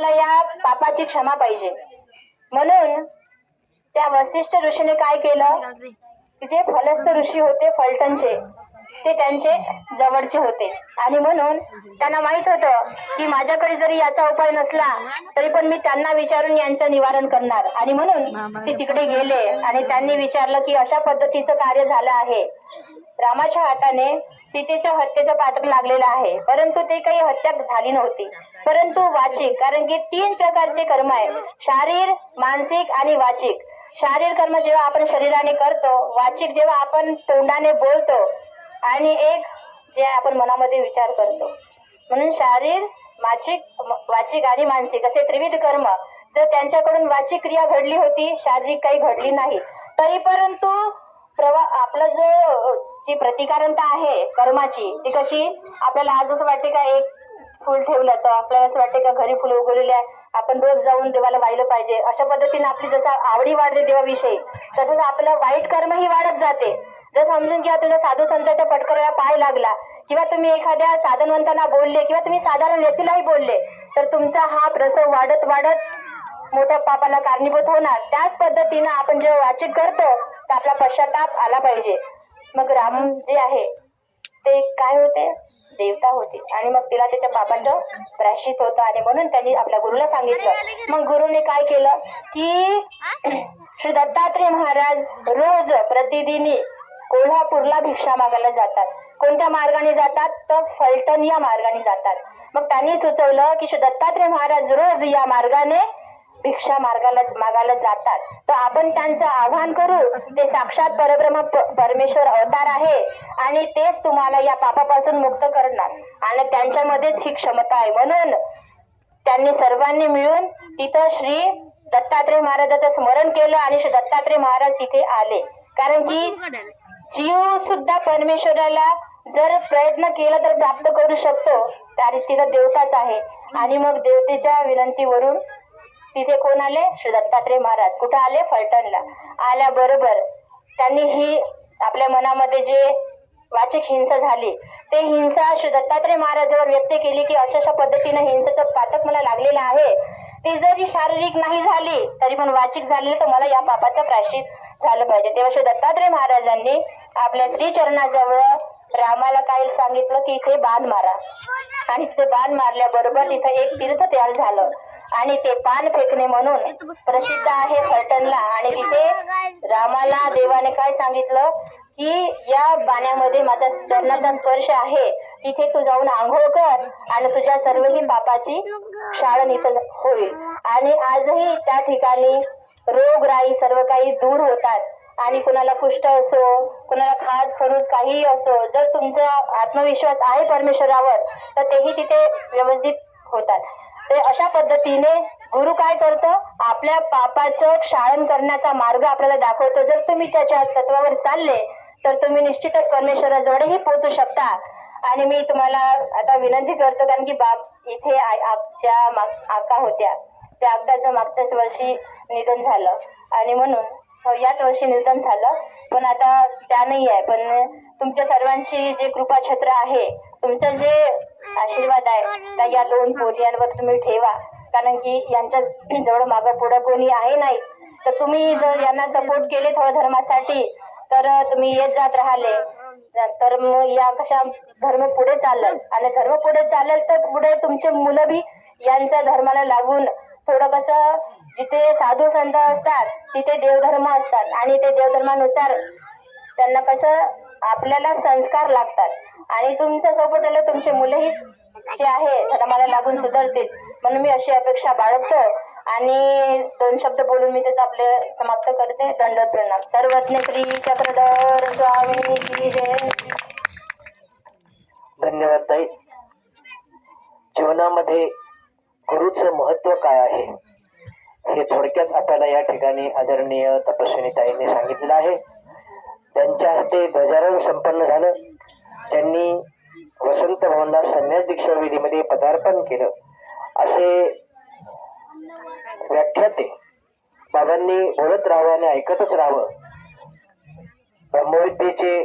मला या पापाची क्षमा पाहिजे. म्हणून त्या वसिष्ठ ऋषीने काय केलं? जे फलस्थ ऋषी होते फलटणचे ते त्यांचे जवळचे होते. आणि म्हणून त्यांना माहीत होतं की माझ्याकडे जरी याचा उपाय नसला तरी पण मी त्यांना विचारून यांचं निवारण करणार. आणि म्हणून ते तिकडे गेले आणि त्यांनी विचारलं की अशा पद्धतीचं कार्य झालं आहे. रामाच्या हाताने सीतेच्या हत्येचं पात्र लागलेलं आहे. परंतु ते काही हत्या झाली नव्हती. परंतु वाचिक कारण की तीन प्रकारचे कर्म आहे शारीर मानसिक आणि वाचिक. शारीर कर्म जेव्हा आपण शरीराने करतो वाचिक जेव्हा आपण तोंडाने बोलतो आणि एक जे आपण मनामध्ये विचार करतो. म्हणून शारीर मासिक वाचिक आणि मानसिक असे त्रिविध कर्म. जर त्यांच्याकडून वाचिक क्रिया घडली होती शारीरिक काही घडली नाही. तरी परंतु प्रवा आपलं जो जी प्रतिकारंता आहे कर्माची ती कशी? आपल्याला आज असं वाटते का एक फुल ठेवलं तर आपल्याला असं वाटते का घरी फुलं उगवलेली आहे आपण रोज जाऊन देवाला वाहिलं पाहिजे. अशा पद्धतीने आपली जसं आवडी वाढते देवाविषयी तसंच आपलं वाईट कर्मही वाढत जाते. जर समजून घ्या तुझ्या साधू संतांच्या पटकराला पाय लागला किंवा तुम्ही एखाद्या साधनवंतांना बोलले किंवा तुम्ही साधारण व्यक्तीलाही बोलले तर तुमचा हा प्रसव वाढत वाढत मोठ्या पापाला कारणीभूत होणार. त्याच पद्धतीनं आपण जेव्हा वाचिक करतो तर आपला पश्चाताप आला पाहिजे. मग राम जे आहे ते काय होते? देवता होते. आणि मग तिला त्याच्या पापाचं प्रशित होतं आणि म्हणून त्यांनी आपल्या गुरुला सांगितलं. मग गुरुने काय केलं? की श्री दत्तात्रय महाराज रोज प्रतिदिनी कोल्हापूरला भिक्षा मागायला जातात. कोणत्या मार्गाने जातात? तर फलटण या मार्गाने जातात. मग त्यांनी सुचवलं की श्री दत्तात्रय महाराज रोज या मार्गाने भिक्षा मार्गाला मागायला जातात. तर आपण त्यांचं आव्हान करू ते साक्षात परब्रह्म परमेश्वर अवतार आहे आणि तेच तुम्हाला या पापापासून मुक्त करणार. आणि त्यांच्यामध्येच ही क्षमता आहे. म्हणून त्यांनी सर्वांनी मिळून तिथं श्री दत्तात्रय महाराजाचं स्मरण केलं आणि श्री दत्तात्रय महाराज तिथे आले. कारण की जीव सुद्धा परमेश्वराला जर प्रयत्न केला तर प्राप्त करू शकतो आणि तिथं देवताच आहे. आणि मग देवतेच्या विनंतीवरून तिथे कोण आले? श्री दत्तात्रय महाराज. कुठं आले? फलटणला. आल्याबरोबर त्यांनी ही आपल्या मनामध्ये जे वाचिक हिंसा झाली ते हिंसा श्री दत्तात्रय महाराजावर व्यक्त केली की अशा पद्धतीनं हिंसेचं पातक मला लागलेलं आहे. ती जरी शारीरिक नाही झाली तरी पण वाचिक झालेली तर मला या पापाचं प्राशित झालं पाहिजे. तेव्हा श्री दत्तात्रय महाराजांनी आपल्या त्रिचरणाजवळ रामाला काय सांगितलं की इथे बाण मारा. आणि तिथे बाण मारल्याबरोबर तिथं एक तीर्थ तयार झालं. आणि ते पान फेकणे म्हणून प्रसिद्ध आहे फलटणला. आणि तिथे रामाला देवाने काय सांगितलं? की या बाण्यामध्ये माझा चरणाचा स्पर्श आहे. तिथे तू जाऊन आंघोळ कर आणि तुझ्या सर्वही पापाची शाळा इथं होईल. आणि आजही त्या ठिकाणी रोगराई सर्व काही दूर होतात. आणि कुणाला कुष्ठ असो कुणाला खाज खरूज काहीही असो जर तुमचा आत्मविश्वास आहे परमेश्वरावर तर तेही तिथे व्यवस्थित होतात. ते अशा पद्धतीने गुरु काय करतो? आपल्या पापाचं क्षालन करण्याचा मार्ग आपल्याला दाखवतो. जर तुम्ही त्याच्या तत्वावर चालले तर तुम्ही निश्चितच परमेश्वराजवळही पोहोचू शकता. आणि मी तुम्हाला आता विनंती करतो कारण की बाप इथे आमच्या आका होत्या. त्या आकाचं मागच्याच वर्षी निधन झालं. आणि म्हणून हो, याच वर्षी निधन झालं. पण आता त्या नाही आहे. पण तुमच्या सर्वांची जे कृपाछत्र आहे तुमचं जे आशीर्वाद आहे त्या या दोन पोरियांवर तुम्ही ठेवा. कारण की यांच्या जवळ मागं पुढं कोणी आहे नाही. तर तुम्ही जर यांना सपोर्ट केले थोडं धर्मासाठी तर तुम्ही येत जात राहिले. तर मग या कशा धर्म पुढे चालेल? आणि धर्म पुढे चालेल तर पुढे तुमचे मुलं बी यांच्या धर्माला लागून थोडं कसं जिथे साधू संत असतात तिथे देवधर्म असतात. आणि ते देवधर्मानुसार त्यांना कसं आपल्याला संस्कार लागतात. आणि तुमच्यासोबत आलं तुमचे मुलंही जे आहे धर्माला लागून सुधारतील. म्हणून मी अशी अपेक्षा बाळगतो. आणि दोन शब्द बोलून मी त्याचं आपले समाप्त करते. दंडवत प्रणाम. सर्वज्ञ श्री चक्रधर स्वामी की जय. धन्यवाद ताई. जीवनामध्ये गुरुचं महत्त्व काय आहे? हे थोडक्यात आपल्याला या ठिकाणी आदरणीय तपस्विनी ताईंनी सांगितलेलं आहे. त्यांच्या हस्ते ध्वजारोहण संपन्न झालं. त्यांनी वसंत भवनला संन्यास दीक्षा विधीमध्ये पदार्पण केलं. असे व्याख्याते बाबांनी बोलत राहावं आणि ऐकतच राहावं. ब्रह्मविद्येचे